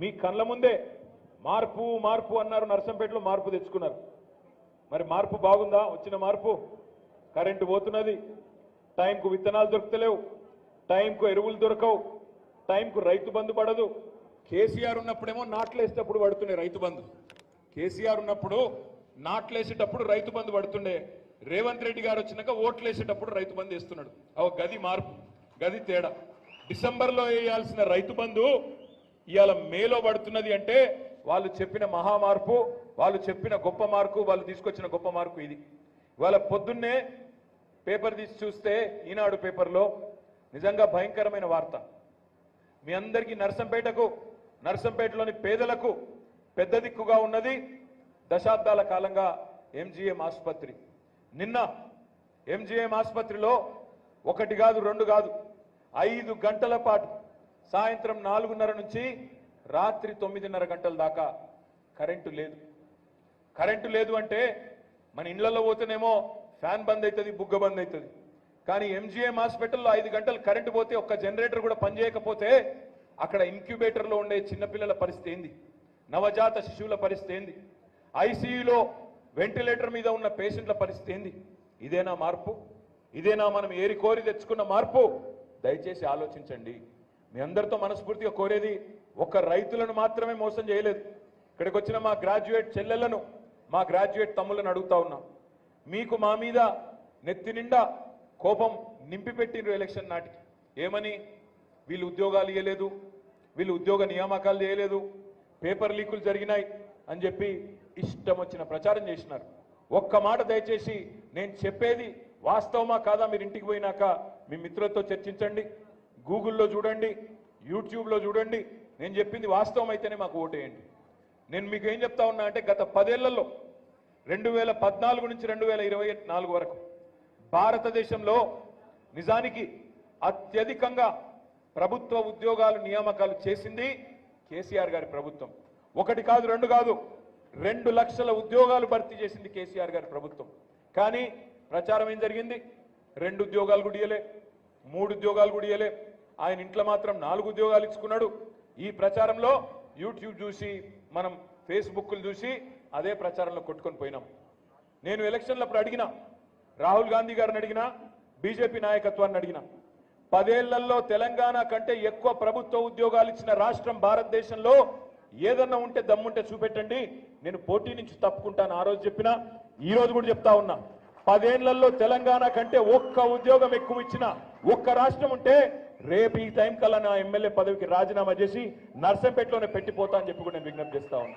మీ కళ్ళ ముందే మార్పు మార్పు అన్నారు నర్సంపేటలో మార్పు తెచ్చుకున్నారు. మరి మార్పు బాగుందా? వచ్చిన మార్పు? కరెంటు పోతున్నది. టైంకు విత్తనాలు దొరుకుతలేవు. టైంకు ఎరువులు దొరకవు. టైంకు రైతు బంధు పడదు. కేసీఆర్ ఉన్నప్పుడేమో నాట్లేసేటప్పుడు పడుతుండే రైతు బంధు. కేసీఆర్ ఉన్నప్పుడు నాట్లేసేటప్పుడు రైతు బంధు పడుతుండే. రేవంత్ రెడ్డి గారు వచ్చినాక ఓట్లేసేటప్పుడు రైతు బంధు వేస్తున్నాడు. అవ గది మార్పు గది తేడా. డిసెంబర్లో వేయాల్సిన రైతు బంధు ఇవాళ మేలో పడుతున్నది అంటే వాళ్ళు చెప్పిన మహా మార్పు వాళ్ళు చెప్పిన గొప్ప మార్కు వాళ్ళు తీసుకొచ్చిన గొప్ప మార్కు ఇది. ఇవాళ పొద్దున్నే పేపర్ తీసి చూస్తే ఈనాడు పేపర్లో నిజంగా భయంకరమైన వార్త. మీ అందరికీ నర్సంపేటకు నర్సంపేటలోని పేదలకు పెద్ద దిక్కుగా ఉన్నది దశాబ్దాల కాలంగా ఎంజీఎం ఆసుపత్రి. నిన్న ఎంజీఎం ఆసుపత్రిలో ఒకటి కాదు రెండు కాదు ఐదు గంటల పాటు సాయంత్రం నాలుగున్నర నుంచి రాత్రి తొమ్మిదిన్నర గంటల దాకా కరెంటు లేదు. కరెంటు లేదు అంటే మన ఇళ్ళలో పోతేనేమో ఫ్యాన్ బంద్ అవుతుంది బుగ్గ బంద్ అవుతుంది కానీ ఎంజీఎం హాస్పిటల్లో ఐదు గంటలు కరెంటు పోతే ఒక్క జనరేటర్ కూడా పనిచేయకపోతే అక్కడ ఇంక్యుబేటర్లో ఉండే చిన్నపిల్లల పరిస్థితి ఏంది? నవజాత శిశువుల పరిస్థితి ఏంది? ఐసీయూలో వెంటిలేటర్ మీద ఉన్న పేషెంట్ల పరిస్థితి ఏంది? ఇదేనా మార్పు? ఇదేనా మనం ఏరి కోరి తెచ్చుకున్న మార్పు? దయచేసి ఆలోచించండి. మీ అందరితో మనస్ఫూర్తిగా కోరేది ఒక్క రైతులను మాత్రమే మోసం చేయలేదు. ఇక్కడికి వచ్చిన మా గ్రాడ్యుయేట్ చెల్లెలను మా గ్రాడ్యుయేట్ తమ్ములను అడుగుతా ఉన్నా. మీకు మా మీద నెత్తి నిండా కోపం నింపిపెట్టిండ్రు ఎలక్షన్ నాటికి. ఏమని? వీళ్ళు ఉద్యోగాలు ఇవ్వలేదు వీళ్ళు ఉద్యోగ నియామకాలు చేయలేదు పేపర్ లీకులు జరిగినాయి అని చెప్పి ఇష్టం వచ్చిన ప్రచారం చేసినారు. ఒక్క మాట దయచేసి నేను చెప్పేది వాస్తవమా కాదా? మీరు ఇంటికి పోయినాక మీ మిత్రులతో చర్చించండి. గూగుల్లో చూడండి యూట్యూబ్లో చూడండి నేను చెప్పింది వాస్తవం అయితేనే మాకు ఓటేయండి. నేను మీకు ఏం చెప్తా ఉన్నా అంటే గత పదేళ్ళలో రెండు వేల పద్నాలుగు నుంచి రెండు వేల ఇరవై నాలుగు వరకు భారతదేశంలో నిజానికి అత్యధికంగా ప్రభుత్వ ఉద్యోగాలు నియామకాలు చేసింది కేసీఆర్ గారి ప్రభుత్వం. ఒకటి కాదు రెండు కాదు రెండు లక్షల ఉద్యోగాలు భర్తీ చేసింది కేసీఆర్ గారి ప్రభుత్వం. కానీ ప్రచారం ఏం జరిగింది? రెండు ఉద్యోగాలు కూడా ఇయ్యలే మూడు ఉద్యోగాలు కూడా ఇయ్యలే ఆయన ఇంట్లో మాత్రం నాలుగు ఉద్యోగాలు ఇచ్చుకున్నాడు. ఈ ప్రచారంలో యూట్యూబ్ చూసి మనం ఫేస్బుక్లు చూసి అదే ప్రచారంలో కొట్టుకొని పోయినాం. నేను ఎలక్షన్లప్పుడు అడిగినా రాహుల్ గాంధీ గారిని అడిగినా బీజేపీ నాయకత్వాన్ని అడిగినా పదేళ్ళలో తెలంగాణ కంటే ఎక్కువ ప్రభుత్వ ఉద్యోగాలు ఇచ్చిన రాష్ట్రం భారతదేశంలో ఏదన్నా ఉంటే దమ్ముంటే చూపెట్టండి. నేను పోటీ నుంచి తప్పుకుంటాను ఆ రోజు చెప్పినా ఈ రోజు కూడా చెప్తా ఉన్నా. పదేళ్ళలో తెలంగాణ కంటే ఒక్క ఉద్యోగం ఎక్కువ ఇచ్చిన ఒక్క రాష్ట్రం ఉంటే రేపు ఈ టైం కల్లా నా ఎమ్మెల్యే పదవికి రాజీనామా చేసి నర్సంపేటలోనే పెట్టిపోతా అని చెప్పి కూడా నేను విజ్ఞప్తి చేస్తా ఉన్నా.